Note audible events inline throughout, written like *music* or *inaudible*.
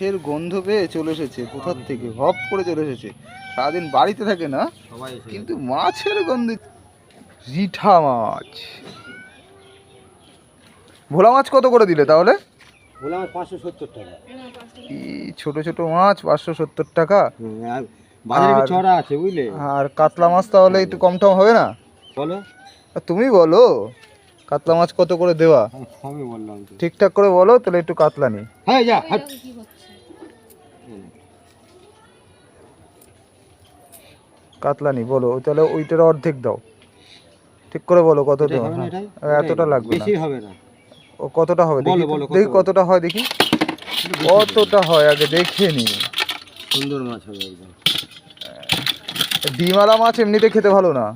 মাছের গন্ধ পেয়ে চলে এসেছে। কোথার থেকে? হপ করে চলে এসেছে। সারাদিন বাড়িতে থাকে না কিন্তু মাছের গন্ধে রিঠা মাছ। ভোলা মাছ কত করে দিলে তাহলে? বললাম পাঁচশো সত্তর টাকা। ছোট ছোট মাছ পাঁচশো সত্তর টাকা? বাজারে আছে বুঝলে? আর কাতলা মাছ তাহলে একটু কম টম হবে না? বলো। তুমি বলো কাতলা মাছ কত করে দেওয়া? ঠিকঠাক করে বলো তাহলে একটু কাতলা নি হ্যাঁ যা হাট কাতলা নি বলো তাহলে ওইটার অর্ধেক দাও। ঠিক করে বলো কত হ্যাঁ। এতটা লাগবে বেশি হবে না। ও কতটা হবে? দেখি দেখি কতটা হয় দেখি। কতটা হয় আগে দেখে নি। সুন্দর মাছ হবে একদম। ডিমালা মাছ এমনিতে খেতে ভালো না।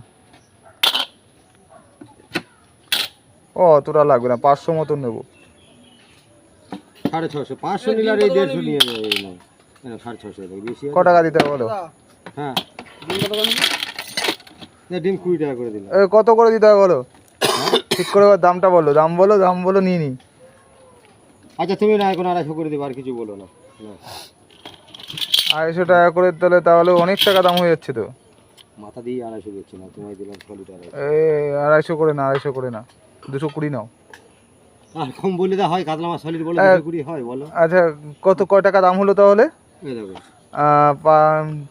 ও অতটা লাগবে না পাঁচশো মতন নেব। সাড়ে ছশো পাঁচশো নিলে আর এই দেড়শো নিয়ে যাবে সাড়ে ছশো বেশি ক টাকা দিতে বলো? হ্যাঁ। ডিম কুড়ি টাকা করে দিলাম। কত করে দিতে হবে বলো? ঠিক করে দামটা বলো দাম বলো দাম বলো নিয়ে নি। আচ্ছা তুমি না এখন আড়াইশো করে দিবে আর কিছু বলো না। আড়াইশো টাকা করে তাহলে তাহলে অনেক টাকা দাম হয়ে যাচ্ছে তো। মাথা দিয়ে আড়াইশো দিচ্ছি না তোমায় দিলাম আড়াইশো। করে না আড়াইশো করে না দুশো কুড়ি নাও। আর কম বলে দা হয় কাতলা মাছ সলিড বলে। কুড়ি হয় বলো। আচ্ছা কত কয় টাকা দাম হলো তাহলে? এই দেখো। আহ, পা-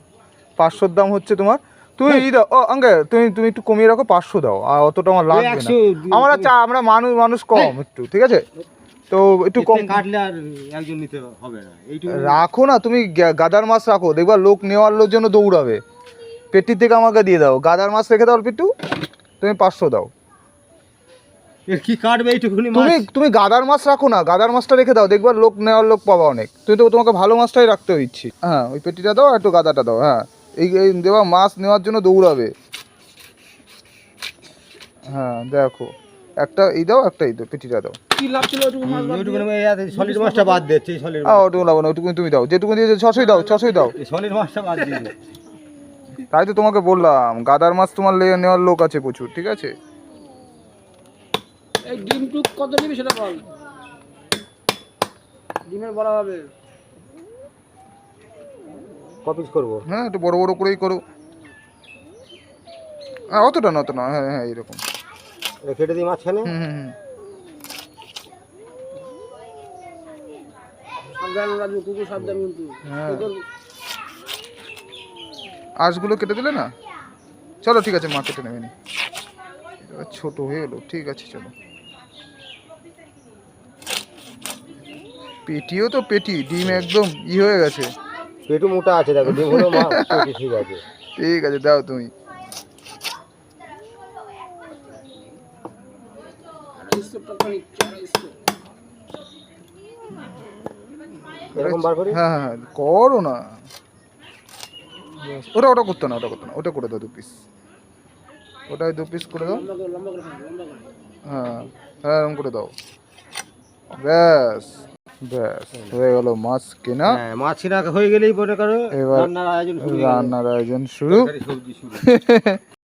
পাঁচশোর দাম হচ্ছে তোমার তুমি ই দাও ও আঙ্কে তুমি তুমি একটু কমিয়ে রাখো পাঁচশো দাও আর অতটা আমার লাগবে না। আমরা চা আমরা মানুষ মানুষ কম একটু ঠিক আছে? তো একটু কম কাটলে আর একজন নিতে হবে না রাখো না তুমি গাদার মাছ রাখো দেখবা লোক নেওয়ার লোক জন্য দৌড়াবে। পেটির থেকে আমাকে দিয়ে দাও গাদার মাছ রেখে দাও পিটু তুমি পাঁচশো দাও। কি কাটবে এইটুকুনি তুমি তুমি গাদার মাছ রাখো না গাদার মাছটা রেখে দাও দেখবা লোক নেওয়ার লোক পাবা অনেক। তুমি তো তোমাকে ভালো মাছটাই রাখতে ইচ্ছি। হ্যাঁ ওই পেটিটা দাও একটু গাদাটা দাও হ্যাঁ। এই দেবা মাছ নেওয়ার জন্য দৌড়াবে। হ্যাঁ দেখো। একটা এই দাও একটা এই দাও পেটিটা দাও। ওইটুকুনি সলিড মাছটা বাদ দিচ্ছে এই সলিড আ ওটুকু তুমি দাও। যেটুকু দিয়েছে ছশোই দাও ছশোই দাও। তাই তো তোমাকে বললাম গাদার মাছ তোমার নেওয়ার লোক আছে প্রচুর ঠিক আছে? এই ডিমটুক কত নিবি সেটা বল। ডিমের বড় হবে। ক পিস করব? হ্যাঁ একটু বড় বড় করেই করো। হ্যাঁ অতটা না অতটা না হ্যাঁ হ্যাঁ এইরকম এটা কেটে দিই মাঝখানে? হুম হ্যাঁ। আঁশগুলো কেটে দিলে না? চলো ঠিক আছে মা কেটে নেবে নি। ছোট হয়ে গেলো ঠিক আছে চলো। পেটিও তো পেটি ডিম একদম ই হয়ে গেছে। পেটু মোটা আছে দেখো ডিম হলো মাছ ঠিক আছে? ঠিক আছে দাও তুমি। এরকম বার করি? হ্যাঁ হ্যাঁ হ্যাঁ করো না। ওটা ওটা করতে না ওটা করতে না ওটা করে দাও দু পিস ওটাই দু পিস করে দাও। হ্যাঁ হ্যাঁ এরকম করে দাও। ব্যাস। ব্যাস হয়ে গেল মাছ কেনা। হ্যাঁ মাছ রাখা হয়ে গেলেই মনে করো এবার রান্নার আয়োজন শুরু রান্নার আয়োজন শুরু। সবজি শুরু। *laughs*